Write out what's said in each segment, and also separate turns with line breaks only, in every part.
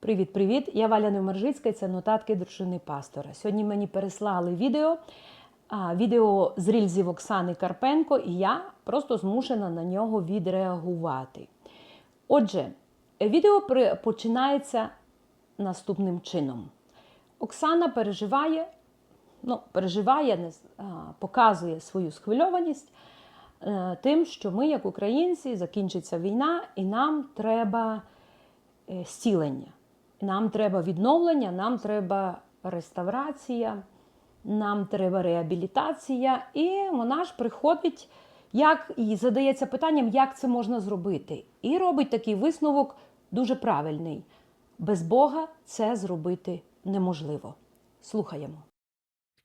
Привіт-привіт! Я Валя Невмержицька, і це нотатки дружини пастора. Сьогодні мені переслали відео, відео з рільзів Оксани Карпенко, і я просто змушена на нього відреагувати. Отже, відео починається наступним чином. Оксана переживає, ну, переживає, показує свою схвильованість е, тим, що ми, як українці, закінчиться війна, і нам треба е, зцілення. Нам треба відновлення, нам треба реставрація, нам треба реабілітація. І вона ж приходить, як і задається питанням, як це можна зробити. І робить такий висновок дуже правильний. Без Бога це зробити неможливо. Слухаємо.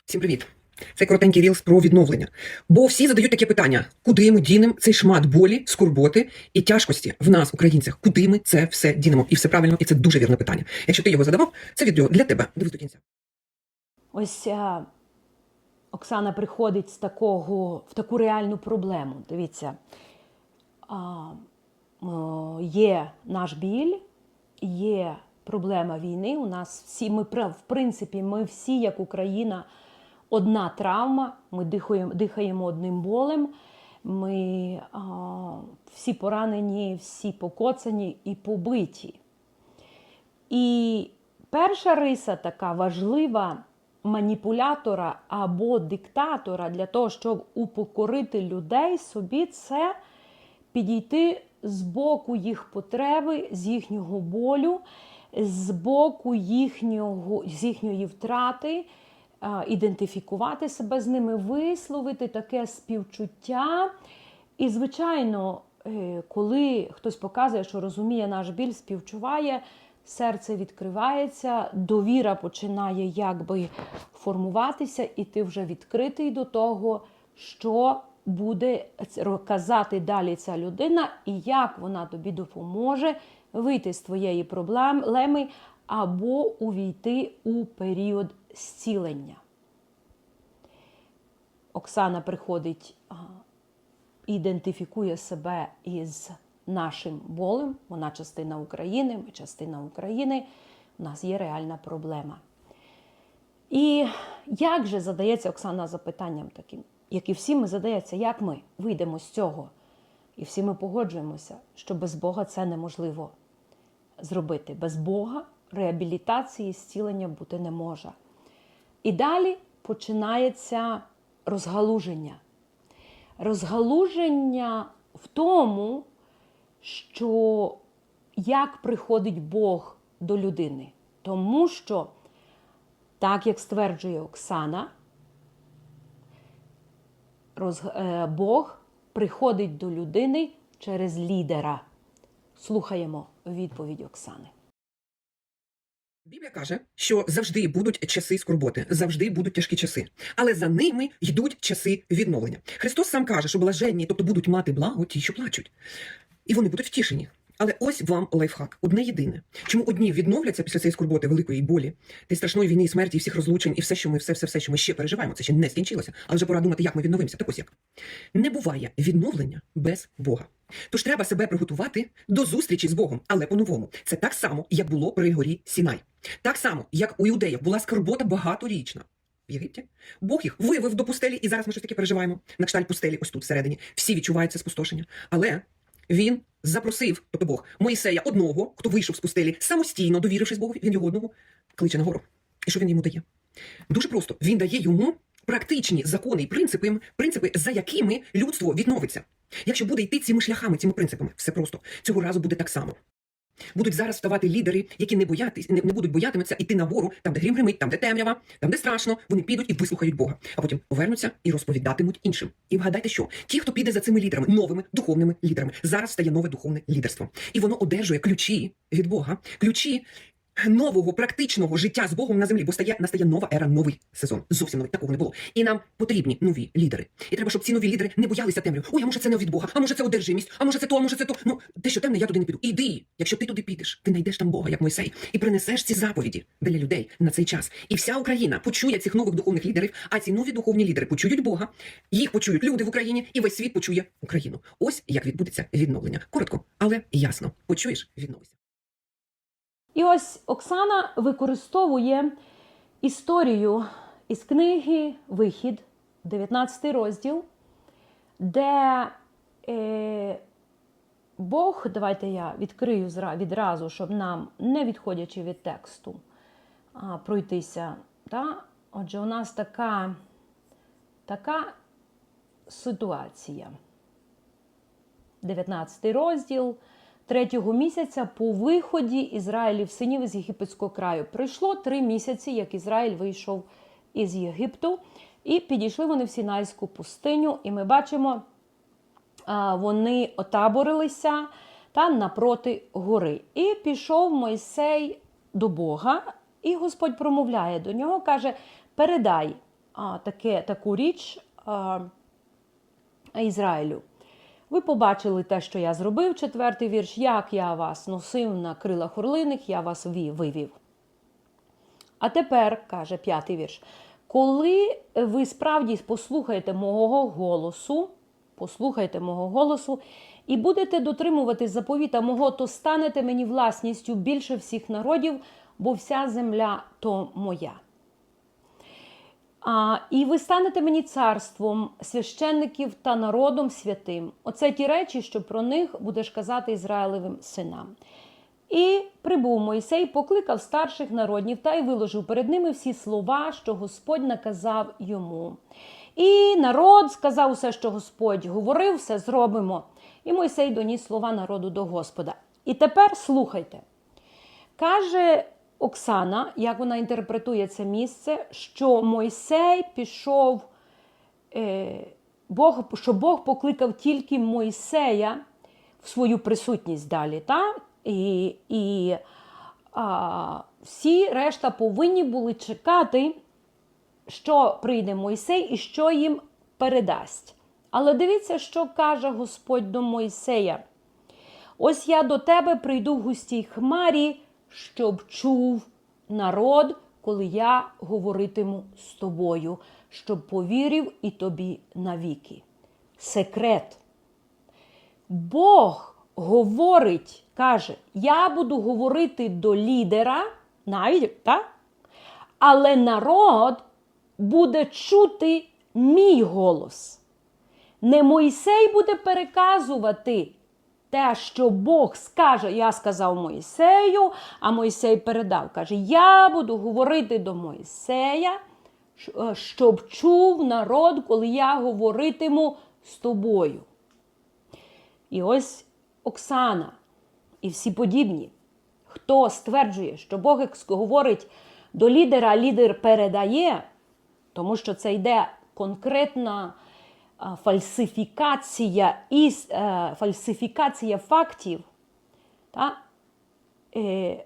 Всім привіт! Це коротенький рілс про відновлення. Бо всі задають таке питання: куди ми дінемо цей шмат болі, скорботи і тяжкості в нас, українцях? Куди ми це все дінемо? І все правильно, і це дуже вірне питання. Якщо ти його задавав, це відео для тебе. Дивись до кінця.
Ось а, Оксана приходить з такого, в таку реальну проблему. Дивіться, а, о, є наш біль, є проблема війни. У нас всі, ми, в принципі, ми всі, як Україна, одна травма, ми дихаємо, дихаємо одним болем. Ми а, всі поранені, всі покоцані і побиті. І перша риса така важлива маніпулятора або диктатора для того, щоб упокорити людей собі, це підійти з боку їх потреби, з їхнього болю, з боку їхнього, з їхньої втрати, ідентифікувати себе з ними, висловити таке співчуття. І, звичайно, е, коли хтось показує, що розуміє наш біль, співчуває, серце відкривається, довіра починає якби формуватися, і ти вже відкритий до того, що буде казати далі ця людина, і як вона тобі допоможе вийти з твоєї проблеми або увійти у період зцілення. Оксана приходить ідентифікує себе із нашим болем. Вона частина України, ми частина України. У нас є реальна проблема. І як же задається Оксана запитанням таким, як і всі ми задається, як ми вийдемо з цього? І всі ми погоджуємося, що без Бога це неможливо зробити. Без Бога реабілітації, зцілення бути не може. І далі починається розгалуження розгалуження в тому, що як приходить Бог до людини. Тому що, так як стверджує Оксана, е, Бог приходить до людини через лідера. Слухаємо відповідь Оксани.
Біблія каже, що завжди будуть часи скорботи, завжди будуть тяжкі часи, але за ними йдуть часи відновлення. Христос сам каже, що блаженні, тобто будуть мати благо ті, що плачуть, і вони будуть втішені. Але ось вам лайфхак, одне єдине. Чому одні відновляться після цієї скорботи, великої болі, ти страшної війни, смерті, всіх розлучень, і все, що ми, все, все, все, що ми ще переживаємо, це ще не скінчилося, але вже пора думати, як ми відновимося. Так ось як не буває відновлення без Бога. Тож треба себе приготувати до зустрічі з Богом, але по-новому. Це так само, як було при горі Сінай. Так само, як у іудеїв була скорбота багаторічна. В Єгипті Бог їх вивив до пустелі, і зараз ми щось таке переживаємо. На кшталт пустелі, ось тут всередині. Всі відчувають це спустошення. Але він запросив, тобто Бог, Моїсея одного, хто вийшов з пустелі, самостійно довірившись Богу, він його одного кличе на гору. І що він йому дає? Дуже просто він дає йому практичні закони і принципи, принципи, за якими людство відновиться. Якщо буде йти цими шляхами, цими принципами, все просто цього разу буде так само. Будуть зараз вставати лідери, які не боятись, не, не будуть боятиметься йти на гору, там, де грім гримить, там, де темрява, там, де страшно. Вони підуть і вислухають Бога, а потім повернуться і розповідатимуть іншим. І вгадайте, що ті, хто піде за цими лідерами, новими духовними лідерами, зараз стає нове духовне лідерство, і воно одержує ключі від Бога, ключі. Нового практичного життя з Богом на землі, бо стає настає нова ера, новий сезон. Зовсім новий такого не було. І нам потрібні нові лідери. І треба, щоб ці нові лідери не боялися темряви. Ой, а може це не від Бога, а може це одержимість, а може це то, а може це то. Ну те, що темне, я туди не піду. Іди. Якщо ти туди підеш, ти знайдеш там Бога, як Мойсей, і принесеш ці заповіді для людей на цей час. І вся Україна почує цих нових духовних лідерів. А ці нові духовні лідери почують Бога, їх почують люди в Україні, і весь світ почує Україну. Ось як відбудеться відновлення. Коротко, але ясно. Почуєш, відновися.
І ось Оксана використовує історію із книги Вихід, 19 розділ, де е, Бог, давайте я відкрию відразу, щоб нам, не відходячи від тексту, пройтися. Та? Отже, у нас така, така ситуація. 19 розділ третього місяця по виході Ізраїлів синів із єгипетського краю. Пройшло три місяці, як Ізраїль вийшов із Єгипту, і підійшли вони в Сінайську пустиню, і ми бачимо, вони отаборилися та напроти гори. І пішов Мойсей до Бога, і Господь промовляє до нього, каже: передай таке, таку річ а, Ізраїлю. Ви побачили те, що я зробив, четвертий вірш, як я вас носив на крилах орлиних, я вас вивів. А тепер, каже п'ятий вірш, коли ви справді послухаєте мого голосу, послухайте мого голосу, і будете дотримувати заповіта мого, то станете мені власністю більше всіх народів, бо вся земля то моя. А, і ви станете мені царством священників та народом святим. Оце ті речі, що про них будеш казати Ізраїлевим синам. І прибув Мойсей, покликав старших народів та й виложив перед ними всі слова, що Господь наказав йому. І народ сказав усе, що Господь говорив, все зробимо. І Мойсей доніс слова народу до Господа. І тепер слухайте. Каже Оксана, як вона інтерпретує це місце, що Мойсей пішов, е, Бог, що Бог покликав тільки Мойсея в свою присутність далі. Та? І, і а, всі решта повинні були чекати, що прийде Мойсей і що їм передасть. Але дивіться, що каже Господь до Мойсея. Ось я до тебе прийду в густій хмарі, щоб чув народ, коли я говоритиму з тобою, щоб повірив і тобі навіки. Секрет. Бог говорить, каже, я буду говорити до лідера, навіть, так? але народ буде чути мій голос. Не Мойсей буде переказувати те, що Бог скаже, я сказав Мойсею, а Мойсей передав. Каже: Я буду говорити до Мойсея, щ- щоб чув народ, коли я говоритиму з тобою. І ось Оксана і всі подібні, хто стверджує, що Бог говорить до лідера, лідер передає, тому що це йде конкретна фальсифікація із, е, фальсифікація фактів. Та? Е,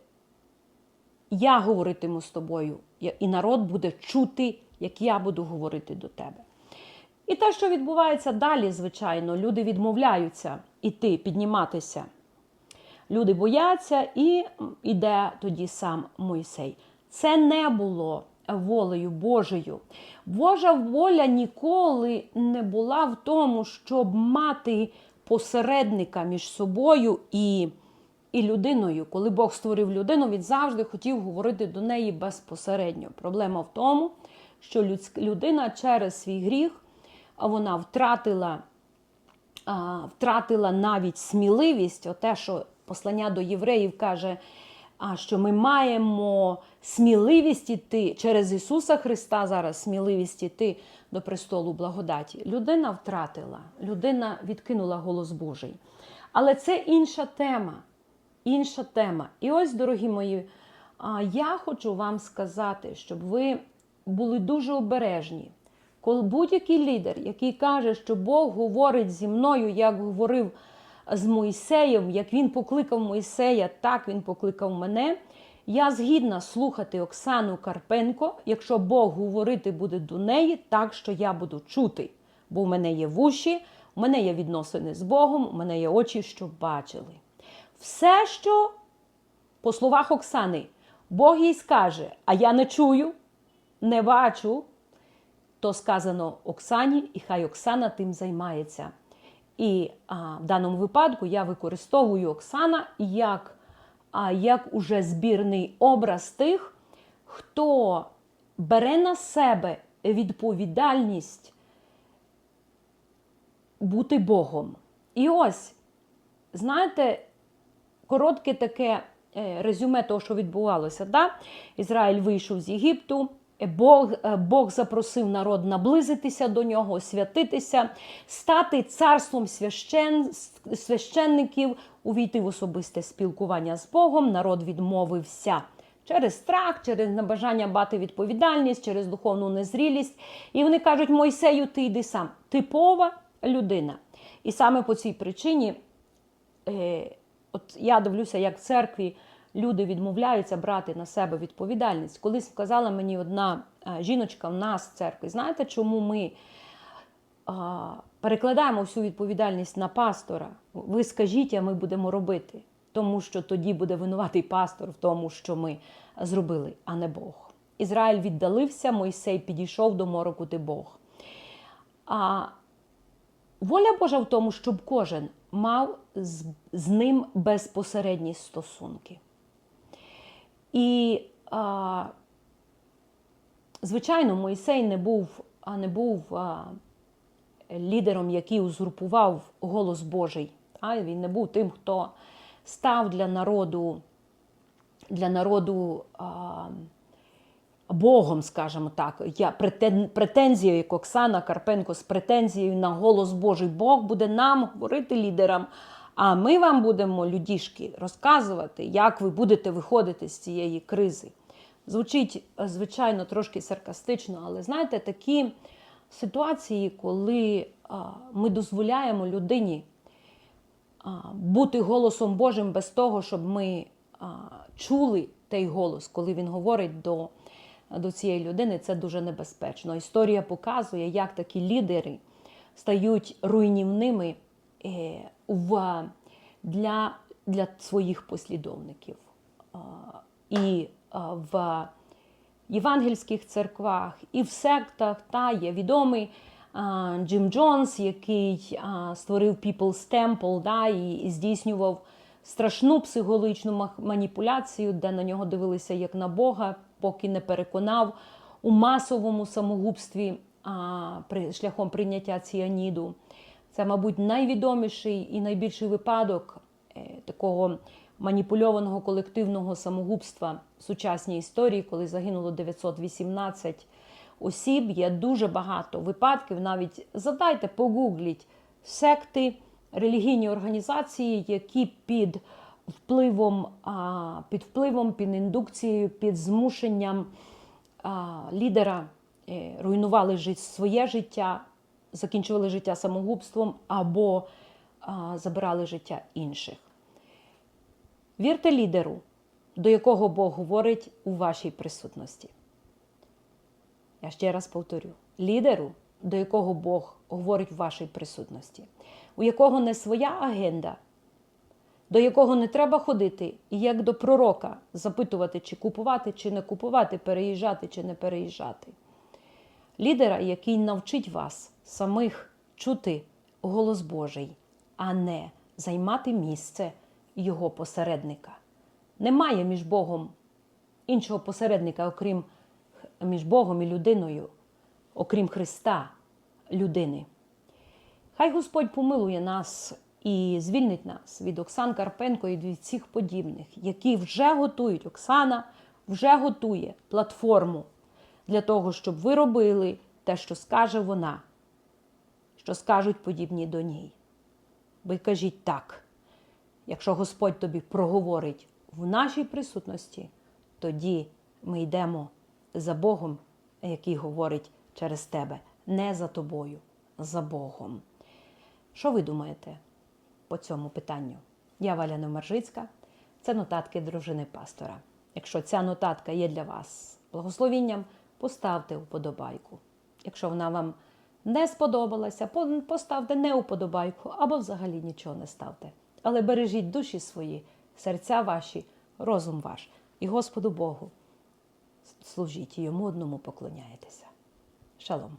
я говоритиму з тобою, і народ буде чути, як я буду говорити до тебе. І те, що відбувається далі, звичайно, люди відмовляються іти, підніматися. Люди бояться, і йде тоді сам Мойсей. Це не було волею Божою. Божа воля ніколи не була в тому, щоб мати посередника між собою і, і людиною. Коли Бог створив людину, він завжди хотів говорити до неї безпосередньо. Проблема в тому, що людина через свій гріх вона втратила втратила навіть сміливість, оте, що послання до євреїв каже, а, що ми маємо сміливість іти через Ісуса Христа зараз сміливість іти до престолу благодаті. Людина втратила, людина відкинула голос Божий. Але це інша тема. Інша тема. І ось, дорогі мої, я хочу вам сказати, щоб ви були дуже обережні. Коли будь-який лідер, який каже, що Бог говорить зі мною, як говорив з Мойсеєм, як він покликав Мойсея, так він покликав мене. Я згідна слухати Оксану Карпенко, якщо Бог говорити буде до неї, так що я буду чути. Бо в мене є вуші, у мене є відносини з Богом, у мене є очі, що бачили. Все, що по словах Оксани, Бог їй скаже, а я не чую, не бачу, то сказано Оксані, і хай Оксана тим займається. І а, в даному випадку я використовую Оксана як а як уже збірний образ тих, хто бере на себе відповідальність бути Богом. І ось, знаєте, коротке таке е, резюме того, що відбувалося. Да? Ізраїль вийшов з Єгипту. Е, Бог, е, Бог запросив народ наблизитися до нього, освятитися, стати царством священ, священників, увійти в особисте спілкування з Богом. Народ відмовився через страх, через небажання бати відповідальність, через духовну незрілість. І вони кажуть: Мойсею, ти йди сам. Типова людина. І саме по цій причині е, от я дивлюся, як в церкві люди відмовляються брати на себе відповідальність. Колись сказала мені одна е, жіночка в нас в церкві, знаєте, чому ми перекладаємо всю відповідальність на пастора? Ви скажіть, а ми будемо робити. Тому що тоді буде винуватий пастор в тому, що ми зробили, а не Бог. Ізраїль віддалився, Мойсей підійшов до мороку, ти Бог. А Воля Божа в тому, щоб кожен мав з, з ним безпосередні стосунки. І, а, звичайно, Мойсей не був, а не був а, лідером, який узурпував голос Божий. А він не був тим, хто став для народу, для народу а, Богом, скажімо так, я претен, претензією, як Оксана Карпенко з претензією на голос Божий. Бог буде нам говорити лідерам, а ми вам будемо, людішки, розказувати, як ви будете виходити з цієї кризи. Звучить, е, звичайно, трошки саркастично, але знаєте, такі ситуації, коли ми дозволяємо людині бути голосом Божим без того, щоб ми чули той голос, коли він говорить до до цієї людини, це дуже небезпечно. Історія показує, як такі лідери стають руйнівними в, для, для своїх послідовників. І в євангельських церквах, і в сектах та є відомий Джим Джонс, який створив People's Temple да, і здійснював страшну психологічну маніпуляцію, де на нього дивилися як на Бога, поки не переконав у масовому самогубстві а, при, шляхом прийняття ціаніду. Це, мабуть, найвідоміший і найбільший випадок е, такого маніпульованого колективного самогубства в сучасній історії, коли загинуло 918 осіб. Є дуже багато випадків. Навіть задайте, погугліть секти, релігійні організації, які під впливом, під впливом, під індукцією, під змушенням лідера е, руйнували своє життя, закінчували життя самогубством або а, забирали життя інших. Вірте лідеру, до якого Бог говорить у вашій присутності. Я ще раз повторю: лідеру, до якого Бог говорить в вашій присутності, у якого не своя агенда, до якого не треба ходити, і як до пророка запитувати, чи купувати, чи не купувати, переїжджати чи не переїжджати. Лідера, який навчить вас самих чути голос Божий, а не займати місце його посередника. Немає між Богом іншого посередника, окрім між Богом і людиною, окрім Христа, людини. Хай Господь помилує нас і звільнить нас від Оксан Карпенко і від всіх подібних, які вже готують. Оксана вже готує платформу для того, щоб ви робили те, що скаже вона, що скажуть подібні до ній. Ви кажіть так. Якщо Господь тобі проговорить в нашій присутності, тоді ми йдемо за Богом, який говорить через тебе, не за тобою, за Богом. Що ви думаєте по цьому питанню? Я Валя Немержицька, це нотатки дружини пастора. Якщо ця нотатка є для вас благословінням, поставте вподобайку. Якщо вона вам не сподобалася, поставте не вподобайку або взагалі нічого не ставте. Але бережіть душі свої, серця ваші, розум ваш і Господу Богу служіть йому одному поклоняєтеся. Шалом.